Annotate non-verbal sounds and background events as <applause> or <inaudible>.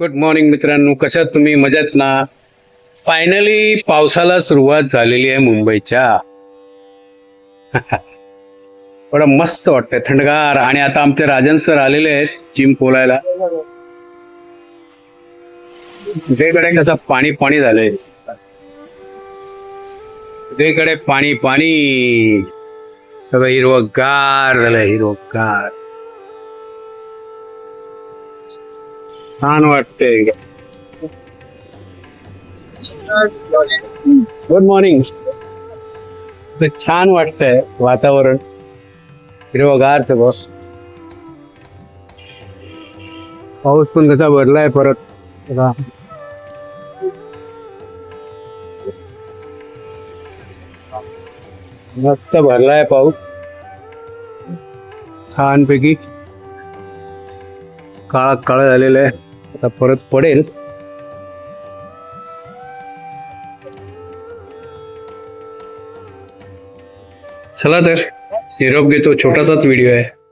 Good morning मित्रांनो. कशात तुम्ही? मजेत ना? फायनली पावसाला सुरुवात झालेली आहे मुंबईच्या. <laughs> थोडं मस्त वाटतंय थंडगार. आणि आता आमचे राजन सर आलेले आहेत जिम पोलायला. सगळीकडे कसं पाणी पाणी झालंय. सगळीकडे पाणी पाणी. सगळं हिरवगार झालंय हिरवगार. छान वाटतंय गुड मॉर्निंग छान वाटतंय वातावरण. हिरवगार सगळं पाऊस पण कसा भरलाय परत. मस्त भरलाय पाऊस. छानपैकी. काळा काळा झालेला आहे. आता परत पडेल. चला तर निरोप घेतो. छोटासाच व्हिडिओ आहे.